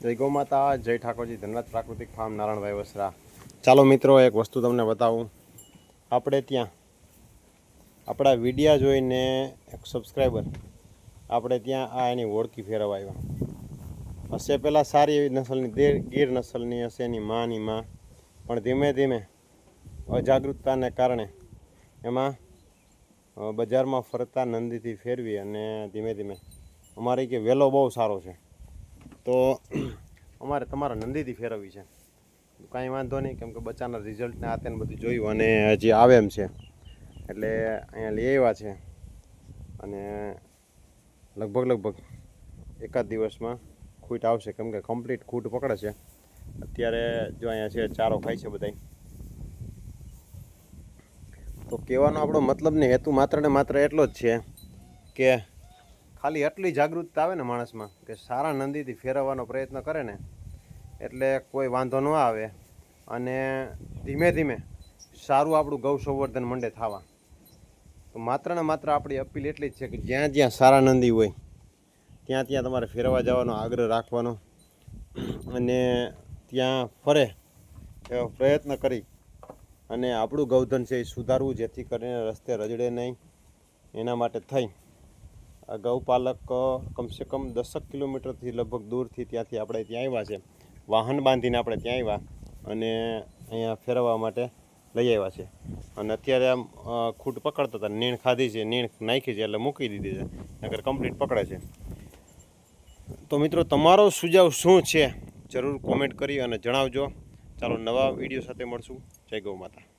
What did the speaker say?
જય ગૌ માતા જય ઠાકોરજી, ધનરાજ પ્રાકૃતિક ફાર્મ, નારાયણભાઈ વસરા ચાલો મિત્રો, એક વસ્તુ તમને બતાવું. આપણે ત્યાં, આપણા વિડીયા જોઈને એક સબસ્ક્રાઈબર આપણે ત્યાં આ એની ઓળખી ફેરવા આવ્યા હશે પહેલાં સારી એવી નસલની ગીર નસલની હશે એની માની માં. પણ ધીમે ધીમે અજાગૃતતાને કારણે એમાં બજારમાં ફરતા નંદીથી ફેરવી અને ધીમે ધીમે, અમારી કે વેલો બહુ સારો છે. તો અમારે તમારા નંદીથી ફેરવવી છે. કાંઈ વાંધો નહીં, કેમ કે બચ્ચાના રિઝલ્ટને આ બધું જોયું અને હજી આવે એમ છે. એટલે અહીંયા લઈ આવ્યા છે. અને લગભગ લગભગ એકાદ દિવસમાં ખૂટ આવશે. કેમ કે કમ્પ્લીટ ખૂટ પકડે છે. અત્યારે જો અહીંયા છે, ચારો ખાય છે બધાય. તો કહેવાનો આપણો મતલબ ને હેતુ માત્ર ને માત્ર એટલો જ છે કે ખાલી એટલી જાગૃતતા આવે ને માણસમાં કે સારા નંદીથી ફેરવવાનો પ્રયત્ન કરે ને, એટલે કોઈ વાંધો ન આવે. અને ધીમે ધીમે સારું આપણું ગૌ સંવર્ધન મંડે થવા. તો માત્ર ને માત્ર આપણી અપીલ એટલી જ છે કે જ્યાં જ્યાં સારા નંદી હોય, ત્યાં ત્યાં તમારે ફેરવા જવાનો આગ્રહ રાખવાનો. અને ત્યાં ફરે એવો પ્રયત્ન કરી. અને આપણું ગૌધન છે એ સુધારવું જેથી કરીને રસ્તે રજડે નહીં. એના માટે થઈ. આ ગૌપાલક કમસે કમ દસક કિલોમીટરથી લગભગ દૂરથી ત્યાંથી આપણે ત્યાં આવ્યા છે. વાહન બાંધીને આપણે ત્યાં આવ્યા અને અહીંયા ફેરવવા માટે લઈ આવ્યા છે. અને અત્યારે આમ ખૂટ પકડતા હતા. નીણ ખાધી છે, નીણ નાખી છે એટલે મૂકી દીધી છે. નગર કમ્પ્લીટ પકડે છે. તો મિત્રો, તમારો સુઝાવ શું છે? જરૂર કોમેન્ટ કરી અને જણાવજો. ચાલો નવા વીડિયો સાથે મળશું. જય ગૌ માતા.